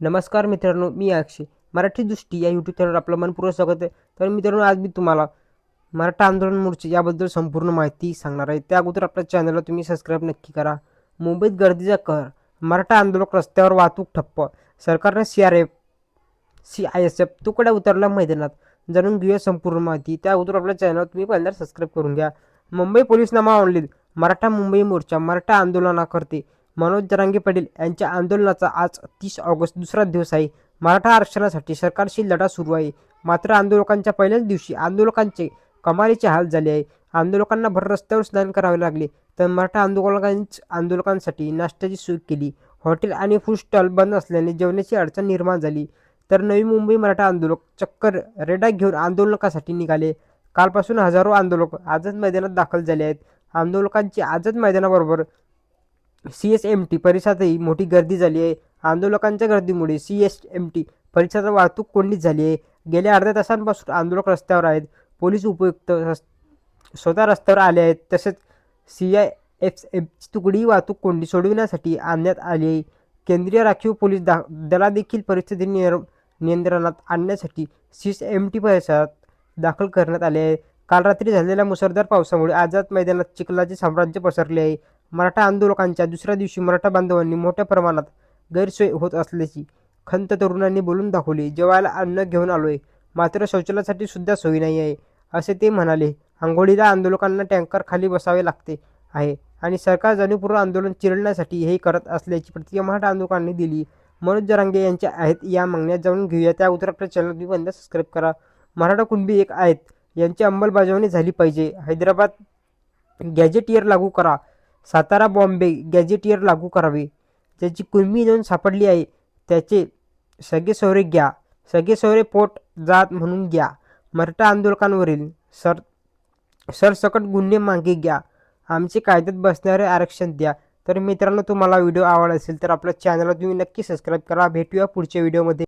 नमस्कार मित्रांनो मी अक्षय. मराठी दृष्टी या यूट्यूब चॅनलवर आपलं मनपूर्वक स्वागत आहे. तर मित्रांनो आज मी तुम्हाला मराठा आंदोलन मोर्चे याबद्दल संपूर्ण माहिती सांगणार आहे. त्या अगोदर आपल्या चॅनलला तुम्ही सबस्क्राईब नक्की करा. मुंबईत गर्दीचा कहर मराठा आंदोलक रस्त्यावर वाहतूक ठप्प सरकारने C R F C I S F तुकड्या उतरल्या मैदानात. जाणून घेऊया संपूर्ण माहिती. त्या अगोदर आपल्या चॅनलवर तुम्ही पहिल्यांदा सबस्क्राईब करून घ्या. मुंबई पोलीस नामा ऑनलाईन मराठा मुंबई मोर्चा मराठा आंदोलनाकरते. मनोज जरांगे पाटील यांच्या आंदोलनाचा आज तीस ऑगस्ट दुसरा दिवस आहे. मराठा आरक्षणासाठी सरकारशी लढा सुरू आहे. मात्र आंदोलकांच्या पहिल्याच दिवशी आंदोलकांचे कमालीचे हाल झाले आहे. आंदोलकांना भर रस्त्यावर स्नान करावे लागले. तर मराठा आंदोलकांच आंदोलकांसाठी नाश्त्याची सोय केली. हॉटेल आणि फूड स्टॉल बंद असल्याने जेवणाची अडचण निर्माण झाली. तर नवी मुंबई मराठा आंदोलक चक्कर रेडा घेऊन आंदोलकासाठी निघाले. कालपासून हजारो आंदोलक आझाद मैदानात दाखल झाले आहेत. आंदोलकांची आझाद मैदानाबरोबर सी एस एम टी परिसरातही मोठी गर्दी झाली आहे. आंदोलकांच्या गर्दीमुळे सी एस एम टी परिसरात वाहतूक कोंडीत झाली आहे. गेल्या अर्ध्या तासांपासून आंदोलक रस्त्यावर आहेत. पोलीस उपयुक्त रस् स्वतः रस्त्यावर आले आहेत. तसेच सी आय एफ एफची तुकडी वाहतूक कोंडी सोडविण्यासाठी आणण्यात आली आहे. केंद्रीय राखीव पोलीस दा दलादेखील परिस्थिती नियर नियंत्रणात आणण्यासाठी सी एस एम टी परिसरात दाखल करण्यात आले आहे. काल रात्री झालेल्या मुसळधार पावसामुळे आझाद मैदानात चिखलाचे साम्राज्य पसरले आहे. मराठा आंदोलकांच्या दुसऱ्या दिवशी मराठा बांधवांनी मोठ्या प्रमाणात गैरसोय होत असल्याची खंत तरुणांनी बोलून दाखवली. जेवायला अन्न घेऊन आलोय मात्र शौचालयासाठी सुद्धा सोयी नाही आहे असे ते म्हणाले. आंघोळीला आंदोलकांना टँकर खाली बसावे लागते आहे आणि सरकार जाणीवपूर्वक आंदोलन चिरडण्यासाठी हे करत असल्याची प्रतिक्रिया मराठा आंदोलकांनी दिली. मनोज जरांगे यांच्या आहेत या मागण्या जाणून घेऊया. त्या अगोदर चॅनल तुम्ही बंद सबस्क्राईब करा. मराठा कुणबी एक आहेत यांची अंमलबजावणी झाली पाहिजे. हैदराबाद गॅजेटियर लागू करा. सातारा बॉम्बे गॅजेटियर लागू करावे. ज्याची कुणबी नोंद सापडली आहे त्याचे सगळे सोहरे घ्या. सगळे सोहरे पोट जात म्हणून घ्या. मराठा आंदोलकांवरील सर सरसकट गुन्हे मागे घ्या. आमचे कायद्यात बसणारे आरक्षण द्या. तर मित्रांनो तुम्हाला व्हिडिओ आवडला असेल तर आपल्या चॅनलला तुम्ही नक्की सबस्क्राईब करा. भेटूया पुढच्या व्हिडिओमध्ये